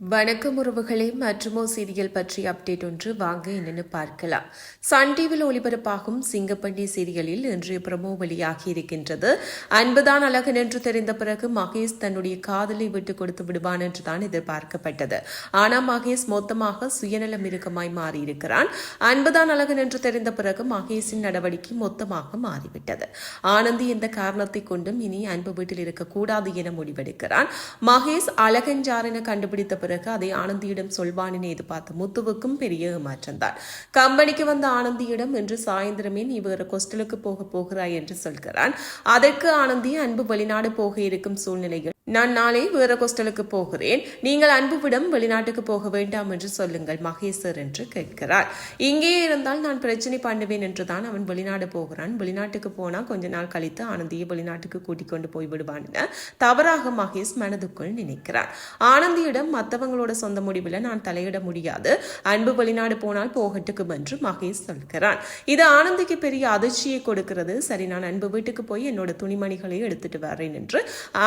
வணக்கம் உறவுகளே மற்றுமோ சீரியல் பற்றி அப்டேட் ஒன்று வாங்க என்னென்னு பார்க்கலாம். சன் டிவியில் ஒளிபரப்பாகும் சிங்கப்பண்ணி சீரியலில் இன்றைய பிரமோ வெளியாகி இருக்கின்றது. அன்புதான் அழகன் என்று தெரிந்த பிறகு மகேஷ் தன்னுடைய காதலை விட்டு கொடுத்து விடுவான் என்று தான் எதிர்பார்க்கப்பட்டது. ஆனால் மகேஷ் மொத்தமாக சுயநலம் இறுக்கமாய் மாறியிருக்கிறான். அன்புதான் அழகன் என்று தெரிந்த பிறகு மகேஷின் நடவடிக்கை மொத்தமாக மாறிவிட்டது. ஆனந்தி எந்த காரணத்தை கொண்டும் இனி அன்பு வீட்டில் இருக்கக்கூடாது என முடிவெடுக்கிறான். மகேஷ் அழகஞ்சார் என கண்டுபிடித்த பிறகு அதை ஆனந்தியிடம் சொல்வானினை எதிர்பார்த்த முத்துவுக்கும் பெரிய ஏமாற்றம்தான் கம்பெனிக்கு வந்த ஆனந்தியிடம் இன்று சாயந்தரமே நீ வேறு கொஸ்டலுக்கு போக போகிறாய் என்று சொல்கிறான். அதற்கு ஆனந்தி அன்பு வெளிநாடு போக இருக்கும் சூழ்நிலைகள் நான் நாளை வேற ஹோஸ்டலுக்கு போகிறேன். நீங்கள் அன்புவிடம் வெளிநாட்டுக்கு போக வேண்டாம் என்று சொல்லுங்கள் மகேசர் என்று கேட்கிறார். இங்கே இருந்தால் நான் பிரச்சனை பண்ணுவேன் என்று தான் அவன் வெளிநாடு போகிறான். வெளிநாட்டுக்கு போனால் கொஞ்ச நாள் கழித்து ஆனந்தியை வெளிநாட்டுக்கு கூட்டிக் கொண்டு போய் விடுவான் என தவறாக மகேஷ் மனதுக்குள் நினைக்கிறார். ஆனந்தியிடம் மற்றவங்களோட சொந்த முடிவில் நான் தலையிட முடியாது. அன்பு வெளிநாடு போனால் போகட்டுக்கும் என்று மகேஷ் சொல்கிறான் இது ஆனந்திக்கு பெரிய அதிர்ச்சியை கொடுக்கிறது. சரி நான் அன்பு வீட்டுக்கு போய் என்னோட துணிமணிகளை எடுத்துட்டு வரேன் என்று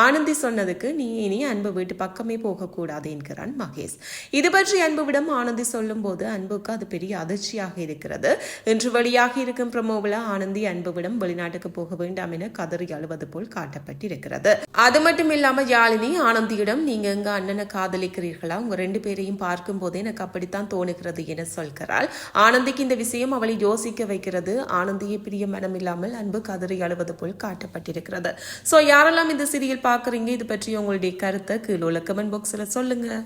ஆனந்தி சொன்னது சொன்னதுக்கு நீ இனி அன்பு வீட்டு பக்கமே போகக்கூடாது என்கிறான் மகேஷ். இது பற்றி அன்புவிடம் ஆனந்தி சொல்லும் போது அன்புக்கு அது பெரிய அதிர்ச்சியாக இருக்கிறது. இன்று வெளியாகி இருக்கும் பிரமோவில் ஆனந்தி அன்புவிடம் வெளிநாட்டுக்கு போக வேண்டாம் என கதறி அழுவது போல் காட்டப்பட்டிருக்கிறது. அது மட்டும் இல்லாம யாழினி ஆனந்தியிடம் நீங்க எங்க அண்ணனை காதலிக்கிறீர்களா? உங்க ரெண்டு பேரையும் பார்க்கும் போதே எனக்கு அப்படித்தான் தோணுகிறது என சொல்கிறாள். ஆனந்திக்கு இந்த விஷயம் அவளை யோசிக்க வைக்கிறது. ஆனந்தியை பிரிய மனம் இல்லாமல் அன்பு கதறி அழுவது போல் காட்டப்பட்டிருக்கிறது. சோ யாரெல்லாம் இந்த சீரியல் பார்க்குறீங்க இது பற்றி உங்களுடைய கருத்தை கீழே கமெண்ட் பாக்ஸில் சொல்லுங்க.